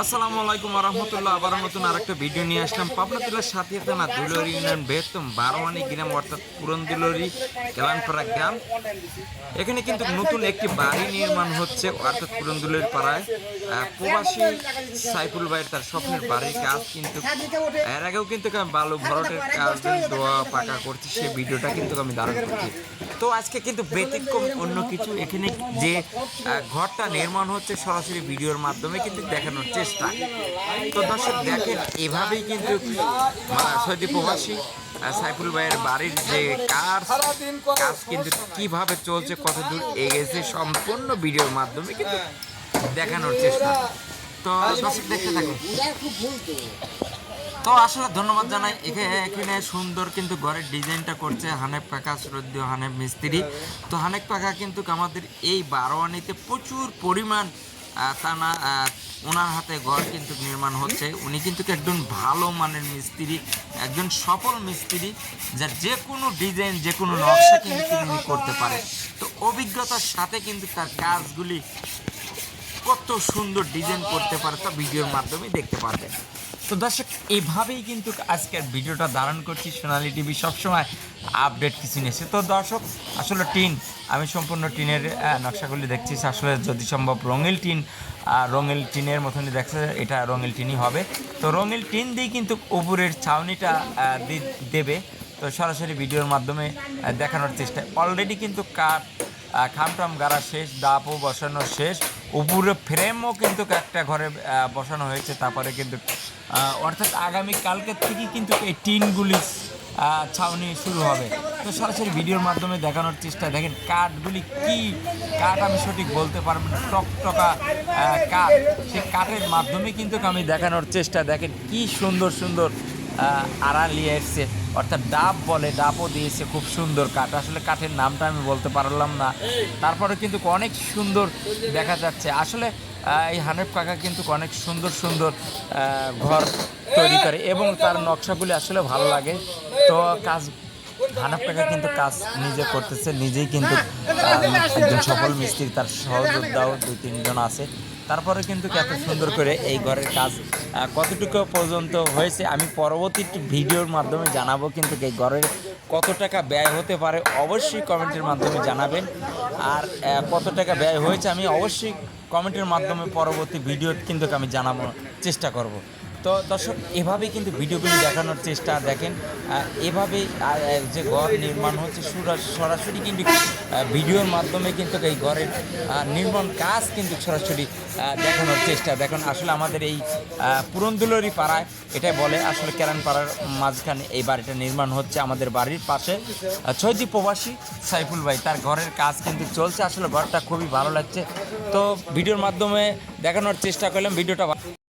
আসসালামু আলাইকুম রহমতুল্লাহ আবার নতুন আরেকটা ভিডিও নিয়ে আসলাম। পাবনা জেলার সাথিয়া থানা দুলরি ইউনিয়ন বৃহত্তম বারোয়ানি গ্রাম, অর্থাৎ পুরন দুলরি কেলানপাড়া গ্রাম। এখানে কিন্তু নতুন একটি বাড়ি নির্মাণ হচ্ছে, অর্থাৎ পুরন দুলরি পাড়ায়। প্রবাসী সাইফুল ভাইয়ের তার স্বপ্নের বাড়ির কাজ কিন্তু, এর আগেও কিন্তু আমি বালু ভরটের কাজ দোয়া পাকা করছি সেই ভিডিওটা কিন্তু আমি দারুণ করছি। তো আজকে কিন্তু ব্যতিক্রম অন্য কিছু। এখানে যে ঘরটা নির্মাণ হচ্ছে সরাসরি ভিডিওর মাধ্যমে কিন্তু দেখানোর চেষ্টা। তো দর্শক, দেখেন, এভাবেই কিন্তু সৌদি প্রবাসী সাইফুল ভাইয়ের বাড়ির যে কাজ কাজ কিন্তু কীভাবে চলছে, কত দূর এগেছে, সম্পূর্ণ ভিডিওর মাধ্যমে কিন্তু দেখানোর চেষ্টা। তো দর্শক, দেখতে থাকুন। তো আসলে ধন্যবাদ জানাই। এখানে সুন্দর কিন্তু ঘরের ডিজাইনটা করছে হানেফ কাকা শ্রদ্ধ হানেফ মিস্ত্রি। তো হানেফ কাকা কিন্তু আমাদের এই বারোয়ানিতে প্রচুর পরিমাণ আহ, তা না ওনার হাতে ঘর কিন্তু নির্মাণ হচ্ছে। উনি কিন্তু একজন ভালো মানের মিস্ত্রি একজন সফল মিস্ত্রি যার যে কোনো ডিজাইন যে কোনো নকশা কিন্তু তিনি করতে পারে। তো অভিজ্ঞতার সাথে কিন্তু তার কাজগুলি কত সুন্দর ডিজাইন করতে পারে তা ভিডিওর মাধ্যমে দেখতে পারবেন। তো দর্শক, এভাবেই কিন্তু আজকের ভিডিওটা ধারণ করছি সোনালি টিভি সবসময় আপডেট কিছু নিয়েছে তো দর্শক, আসলে টিন, আমি সম্পূর্ণ টিনের নকশাগুলি দেখছি। আসলে যদি সম্ভব রঙিল টিন রঙিল টিনের মতনই দেখছে এটা রঙিল টিনই হবে। তো রঙিল টিন দিয়ে কিন্তু উপরের ছাউনিটা দেবে। তো সরাসরি ভিডিওর মাধ্যমে দেখানোর চেষ্টা। অলরেডি কিন্তু কাঠ খামটাম গাড়া শেষ, দাপও বসানো শেষ। উপরে ফ্রেমও কিন্তু একটা ঘরে বসানো হয়েছে। তারপরে কিন্তু অর্থাৎ আগামী কালকের থেকে কিন্তু এই টিনগুলি ছাউনি শুরু হবে। তো সরাসরি ভিডিওর মাধ্যমে দেখানোর চেষ্টা, দেখেন কাঠগুলি কি কাঠ, আমি সঠিক বলতে পারব না, টকটকা কাঠ। সেই কাঠের মাধ্যমে কিন্তু আমি দেখানোর চেষ্টা, দেখেন কি সুন্দর সুন্দর আড়া নিয়ে এসছে। অর্থাৎ ডাব বলে, ডাবও দিয়েছে, খুব সুন্দর কাঠ। আসলে কাঠের নামটা আমি বলতে পারলাম না। তারপরে কিন্তু অনেক সুন্দর দেখা যাচ্ছে। আসলে এই হানেফ কাকা কিন্তু অনেক সুন্দর সুন্দর ঘর তৈরি করে এবং তার নকশাগুলি আসলে ভালো লাগে। তো কাজ, হানাফ কাকা কিন্তু কাজ নিজে করতেছে, নিজেই কিন্তু একজন সফল মিস্ত্রি, তার সহযোদ্ধাও দুই তিনজন আছে। তারপরে কিন্তু এত সুন্দর করে এই ঘরের কাজ কতটুকু পর্যন্ত হয়েছে, আমি পরবর্তী ভিডিওর মাধ্যমে জানাব কিন্তু এই ঘরের কত টাকা ব্যয় হতে পারে, অবশ্যই কমেন্টের মাধ্যমে জানাবেন। আর কত টাকা ব্যয় হয়েছে আমি অবশ্যই কমেন্টের মাধ্যমে পরবর্তী ভিডিও কিন্তু আমি জানাব, চেষ্টা করব। তো দর্শক, এভাবেই কিন্তু ভিডিওগুলি দেখানোর চেষ্টা দেখেন। এভাবেই যে ঘর নির্মাণ হচ্ছে, সুরা- সরাসরি কিন্তু ভিডিওর মাধ্যমে কিন্তু এই ঘরের নির্মাণ কাজ কিন্তু সরাসরি দেখানোর চেষ্টা দেখেন। আসলে আমাদের এই পুরন্দুলরি পাড়ায় এটাই বলে, আসলে কেরান পাড়ার মাঝখানে এই বাড়িটা নির্মাণ হচ্ছে আমাদের বাড়ির পাশে। ছয়জি প্রবাসী, সাইফুল ভাই, তার ঘরের কাজ কিন্তু চলছে। আসলে ঘরটা খুবই ভালো লাগছে। তো ভিডিওর মাধ্যমে দেখানোর চেষ্টা করলাম, ভিডিওটা